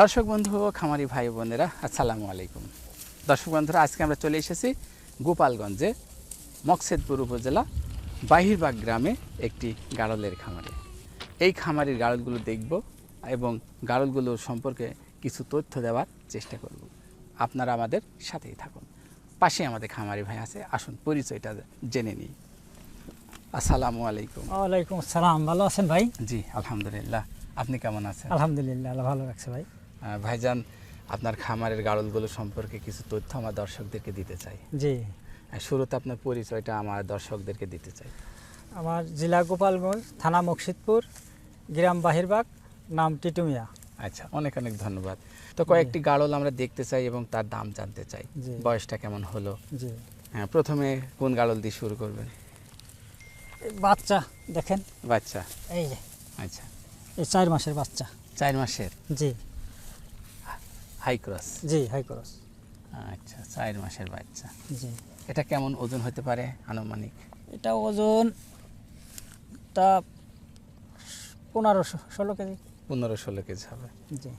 দর্শক বন্ধু ও খামারি ভাই বোনেরা আসসালামু আলাইকুম। দর্শক বন্ধুরা আজকে আমরা চলে এসেছি গোপালগঞ্জে মকসেদপুর উপজেলা বাহিরবাগ গ্রামে একটি গাড়লের খামারে। এই খামারের গাড়লগুলো দেখব এবং গাড়লগুলো সম্পর্কে কিছু তথ্য দেওয়ার চেষ্টা করব। আপনারা আমাদের সাথেই থাকুন। পাশে আমাদের খামারি ভাই আছে আসুন পরিচয়টা জেনে নিই। আসসালামু আলাইকুম। ওয়ালাইকুম আসসালাম ভালো আছেন ভাই? জি আলহামদুলিল্লাহ। আপনি কেমন আছেন? আলহামদুলিল্লাহ ভালো রাখছে ভাই। ভাইজান আপনার খামারের গাড়লগুলো সম্পর্কে কিছু তথ্য আমার দর্শকদেরকে দিতে চাই। জি। শুরুতে আপনার পরিচয়টা আমার দর্শকদেরকে দিতে চাই। আমার জেলা গোপালগঞ্জ থানা মকসিদপুর গ্রাম বাহিরবাগ নাম টিটুমিয়া। আচ্ছা অনেক অনেক ধন্যবাদ। তো কয়েকটি গাড়ল আমরা দেখতে চাই এবং তার দাম জানতে চাই। বয়সটা কেমন হলো? জি। হ্যাঁ প্রথমে কোন গাড়ল দিয়ে শুরু করবেন? বাচ্চা দেখেন। বাচ্চা। এই যে। আচ্ছা। এই চার মাসের বাচ্চা। চার মাসের? জি। High cross. জি হাই করস। আচ্ছা চার মাসের বাচ্চা। জি। এটা কেমন ওজন হতে পারে আনুমানিক? এটা ওজন তা পনেরো ষোলো কেজি। পনেরো ষোলো কেজি হবে। জি।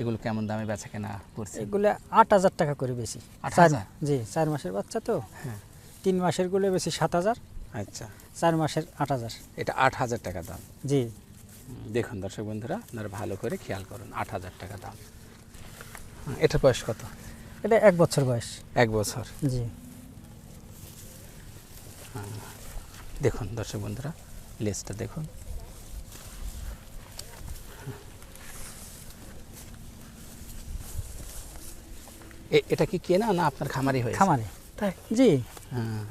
এগুলো কেমন দামে বেচা কেনা করছে এগুলো আট হাজার টাকা করে বেশি। আট হাজার? জি চার মাসের বাচ্চা তো। হ্যাঁ। তিন মাসেরগুলো বেশি সাত হাজার। আচ্ছা। চার মাসের আট হাজার। এটা আট হাজার টাকা দাম। জি। দেখুন দর্শক বন্ধুরা আপনারা ভালো করে খেয়াল করুন আট হাজার টাকা দাম। হ্যাঁ, এটার বয়স কত? এটা এক বছর বয়স। এক বছর। জি। দেখুন দর্শক বন্ধুরা লেজটা দেখুন। এ- এটা কি কেনা না আপনার খামারি হয়েছে? খামারে। তাই। জি। হ্যাঁ।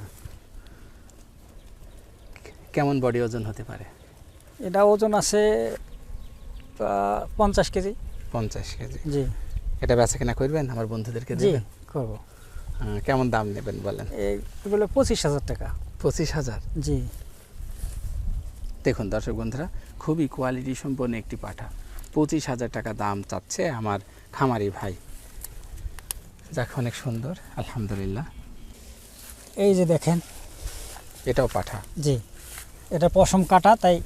কেমন বডি ওজন হতে পারে? এটা ওজন আছে পঞ্চাশ কেজি। পঞ্চাশ কেজি। জি। এটা বেচা কেনা করবেন? আমার বন্ধুদেরকে জি দেবেন? করব। কেমন দাম নেবেন বলেন? এগুলো পঁচিশ হাজার টাকা। পঁচিশ হাজার? জি। দেখুন দর্শক বন্ধুরা খুবই কোয়ালিটি সম্পন্ন একটি পাঠা। পঁচিশ হাজার টাকা দাম চাচ্ছে আমার খামারি ভাই। যাক অনেক সুন্দর আলহামদুলিল্লাহ। এই যে দেখেন। এটাও পাঠা। জি। এটা পশম কাটা তাই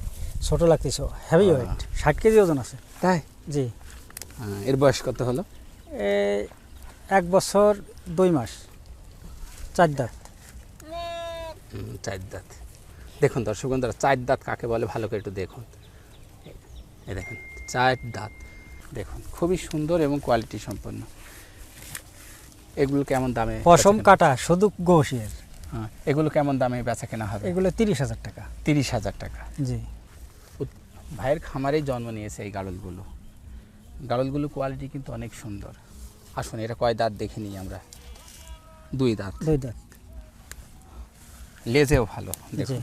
ছোট লাগতেছে হেভি। ওয়েট ষাট কেজি ওজন আছে। তাই? জি। এর বয়স কত হলো? এক বছর দুই মাস চার দাঁত। চার দাঁত। দেখুন দর্শক বন্ধুরা চার দাঁত কাকে বলে ভালো করে একটু দেখুন। এই দেখুন চার দাঁত। দেখুন খুবই সুন্দর এবং কোয়ালিটি সম্পন্ন। এগুলো কেমন দামে পশম কাটা শুধু গোশের। হ্যাঁ, এগুলো কেমন দামে বেচা কেনা হবে? এগুলো তিরিশ হাজার টাকা। তিরিশ হাজার টাকা। জি। ভাইয়ের খামারেই জন্ম নিয়েছে এই গাড়লগুলো। গাড়লগুলো কোয়ালিটি কিন্তু অনেক সুন্দর। আসুন এটা কয় দাঁত দেখে নিই আমরা। দুই দাঁত। দুই দাঁত। লেজেও ভালো দেখুন।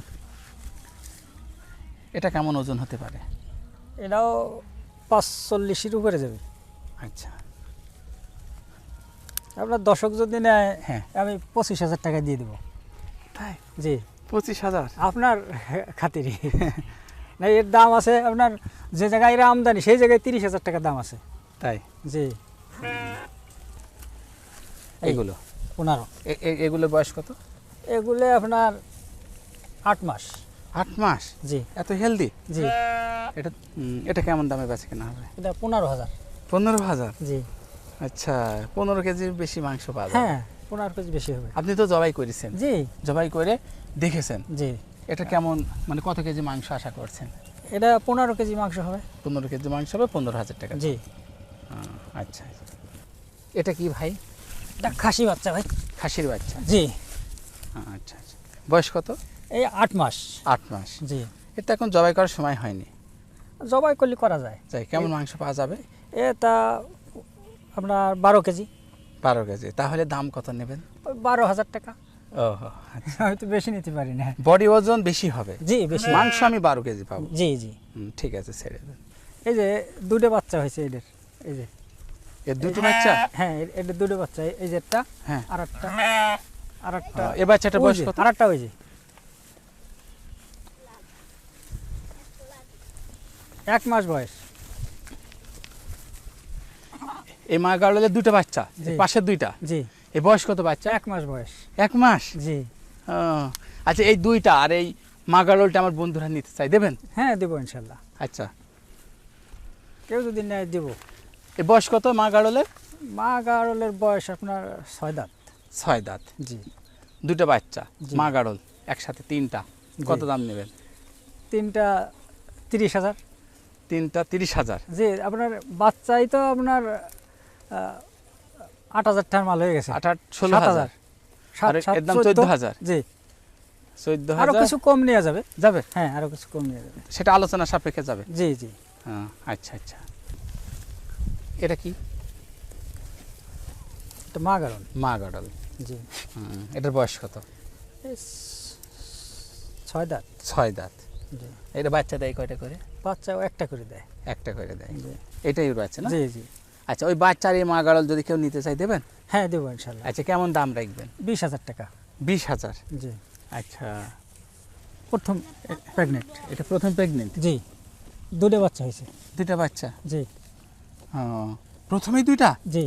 এটা কেমন ওজন হতে পারে? এটাও পাঁচচল্লিশের উপরে যাবে। আচ্ছা। আপনার দশক যদি নেয় হ্যাঁ। আমি পঁচিশ হাজার টাকা দিয়ে দেবো। তাই? জি। পঁচিশ হাজার? আপনার খাতিরে। না এর দাম আছে আপনার যে জায়গায় এর আমদানি সেই জায়গায় তিরিশ হাজার টাকা দাম আছে। তাই? জি। এই এগুলো? পনেরো। এ- এ- বয়স কত? এগুলো আপনার আট মাস। আট মাস? জি। এত হেলদি? জি। এটা এটা কেমন দামে বেচা কেনা হবে? এটা পনেরো হাজার। পনেরো হাজার? জি। আচ্ছা পনেরো কেজির বেশি মাংস পাওয়া হ্যাঁ পনেরো কেজি বেশি হবে। আপনি তো জবাই করেছেন। জি। জবাই করে দেখেছেন। জি। এটা কেমন মানে কত কেজি মাংস আশা করছেন? এটা পনেরো কেজি মাংস হবে। পনেরো কেজি মাংস হবে পনেরো হাজার টাকা। জি। আচ্ছা। এটা কি ভাই? এটা খাসি বাচ্চা ভাই। খাসির বাচ্চা? জি। আচ্ছা আচ্ছা। বয়স কত? এই আট মাস। আট মাস। জি। এটা এখন জবাই করার সময় হয়নি? জবাই করলে করা যায়। যাই কেমন মাংস পাওয়া যাবে? এটা আপনার বারো কেজি। বারো কেজি। তাহলে দাম কত নেবেন? বারো হাজার টাকা। ও আমি তো বেশি নিতে পারি না। বডি ওজন বেশি হবে? জি বেশি। মাংস আমি বারো কেজি পাবো। জি জি। ঠিক আছে ছেড়ে দেন। এই যে দুটো বাচ্চা হয়েছে এদের এই যে। এর দুটো বাচ্চা? হ্যাঁ দুটো বাচ্চা এই- যে একটা হ্যাঁ। আর একটা আর একটা এ বাচ্চাটার বয়স কত? আর একটা ওই যে। এক মাস বয়স। এই মা গাড়লের দুটো বাচ্চা পাশের দুইটা? জি। এই বয়স কত বাচ্চা? এক মাস বয়স। এক মাস? জি। আচ্ছা এই দুইটা আর এই মা গাড়লটা আমার বন্ধুরা নিতে চাই দেবেন? হ্যাঁ দেবো ইনশাল্লাহ। আচ্ছা। কেউ যদি নেয় দেবো। এই বয়স কত মা গাড়লের মা গাড়লের বয়স আপনার ছয় দাঁত। ছয় দাঁত। জি। দুটো বাচ্চা। মা গাড়ল একসাথে তিনটা। কত দাম নেবেন? তিনটা তিরিশ হাজার। তিনটা তিরিশ হাজার। জি আপনার বাচ্চাই তো আপনার আট হাজার টাকার মাল হয়ে গেছে। আট আট ষোলো হাজার। চোদ্দ। হাজার। জি। চোদ্দ আরও কিছু কম নেওয়া যাবে। যাবে? হ্যাঁ আরও কিছু কম নেওয়া যাবে। সেটা আলোচনা সাপেক্ষে যাবে? জি জি। হ্যাঁ আচ্ছা আচ্ছা। এটা কি? তো মা গাড়ল মা গাড়ল জি। হুম, এটার বয়স কত? ছয় দাঁত। ছয় দাঁত। এটা বাচ্চা দেয় কয়টা করে? বাচ্চাও একটা করে দেয়। একটা করে দেয়। এটাই বাচ্চা না? জি জি। আচ্ছা ওই বাচ্চার এই মা গাড়ল যদি কেউ নিতে চাই দেবেন? হ্যাঁ দেবো ইনশাল্লাহ। আচ্ছা কেমন দাম রাখবেন? বিশ হাজার টাকা। বিশ হাজার? জি। আচ্ছা। প্রথম প্রেগনেন্ট? এটা প্রথম প্রেগনেন্ট? জি। দুটো বাচ্চা হয়েছে। দুইটা বাচ্চা? জি। প্রথমেই দুইটা? জি।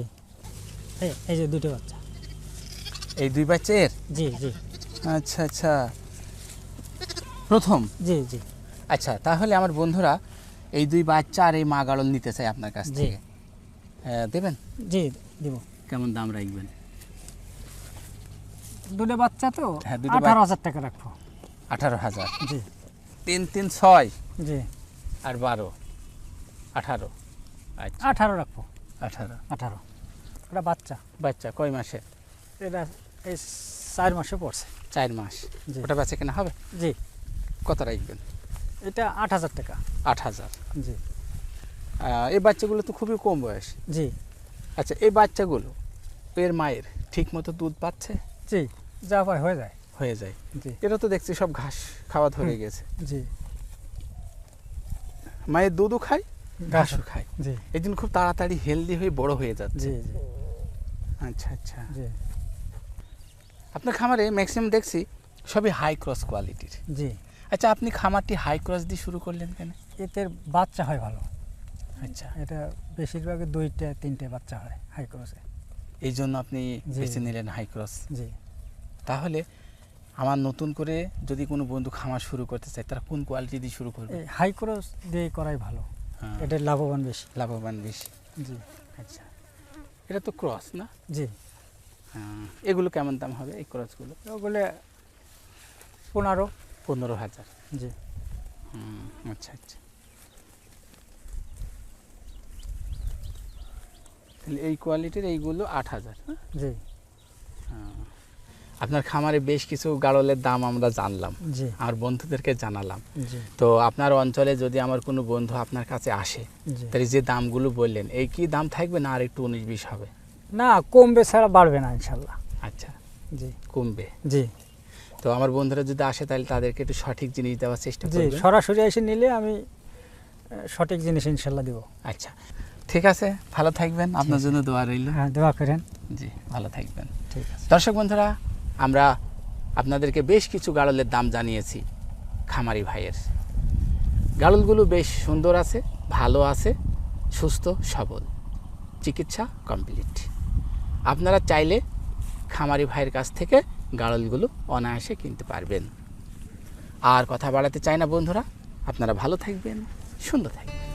এই যে দুটো বাচ্চা। এই দুই বাচ্চা এর? জি জি। আচ্ছা আচ্ছা। প্রথম? জি জি। আচ্ছা তাহলে আমার বন্ধুরা এই দুই বাচ্চা আর এই মা গাড়ল নিতে চাই আপনার কাছ জি। থেকে। দেবেন? জি দিব। কেমন দাম রাখবেন? দুটো বাচ্চা তো? হ্যাঁ, দুটো আঠারো হাজার টাকা রাখব। আঠারো হাজার? জি। তিন তিন ছয়? জি। আর বারো? আঠারো? আচ্ছা। আঠারো রাখব। আঠারো। আঠারো। ওটা বাচ্চা। বাচ্চা কয় মাসে? এটা এই চার মাসে পড়ছে। চার মাস। জি। ওটা বেচা কেনা হবে? জি। কত রাখবেন? এটা আট হাজার টাকা। আট হাজার। জি। এই বাচ্চাগুলো তো খুবই কম বয়স। জি। আচ্ছা এই বাচ্চাগুলো এর মায়ের ঠিক মতো দুধ পাচ্ছে? জি যা পায় হয়ে যায়। হয়ে যায়। জি। এটা তো দেখছি সব ঘাস খাওয়া ধরে গেছে। জি। মায়ের দুধও খায় ঘাসও খায়। জি। এই জন্য খুব তাড়াতাড়ি হেলদি হয়ে বড় হয়ে যাচ্ছে। জি জি। আচ্ছা আচ্ছা। জি। আপনার খামারে ম্যাক্সিমাম দেখছি সবই হাই ক্রস কোয়ালিটির জি। আচ্ছা আপনি খামারটি হাই ক্রস দিয়ে শুরু করলেন কেন? এতে বাচ্চা হয় ভালো। আচ্ছা। এটা বেশিরভাগ দুইটা তিনটে বাচ্চা হয় হাই ক্রসে এই জন্য আপনি। বেছে নিলেন হাই ক্রস জি। তাহলে আমার নতুন করে যদি কোনো বন্ধু খামার শুরু করতে চায় তারা কোন কোয়ালিটি দিয়ে শুরু করবে? হাই ক্রস দিয়ে করাই ভালো। হ্যাঁ, এটা লাভবান বেশি। লাভবান বেশি। জি। আচ্ছা। এটা তো ক্রস না? জি। হ্যাঁ, এগুলো কেমন দাম হবে এই ক্রসগুলো ওগুলো পনেরো। পনেরো হাজার। জি। আচ্ছা আচ্ছা। তাহলে এই কোয়ালিটির এইগুলো আট হাজার হ্যাঁ? জি। হ্যাঁ। আপনার খামারে বেশ কিছু গাড়লের দাম আমরা জানলাম জি। আমার বন্ধুদেরকে জানালাম। তো আপনার অঞ্চলে যদি আমার কোনো বন্ধু আপনার কাছে আসে তাহলে যে দামগুলো বললেন এই কি দাম থাকবে না আর একটু উনিশ বিশ হবে? না কমবে ছাড়া বাড়বে না ইনশাল্লাহ। আচ্ছা। জি। কমবে। জি। তো আমার বন্ধুরা যদি আসে তাহলে তাদেরকে একটু সঠিক জিনিস দেওয়ার চেষ্টা করবেন। সরাসরি এসে নিলে আমি সঠিক জিনিস ইনশাল্লাহ দিব। আচ্ছা। ঠিক আছে ভালো থাকবেন। আপনার জন্য দোয়া রইল। হ্যাঁ দোয়া করেন। জি ভালো থাকবেন। ঠিক আছে। দর্শক বন্ধুরা আমরা আপনাদেরকে বেশ কিছু গাড়লের দাম জানিয়েছি খামারি ভাইয়ের। গাড়লগুলো বেশ সুন্দর আছে ভালো আছে সুস্থ সবল। চিকিৎসা কমপ্লিট। আপনারা চাইলে খামারি ভাইয়ের কাছ থেকে গাড়লগুলো অনায়াসে কিনতে পারবেন। আর কথা বাড়াতে চাই না বন্ধুরা আপনারা ভালো থাকবেন সুন্দর থাকবেন।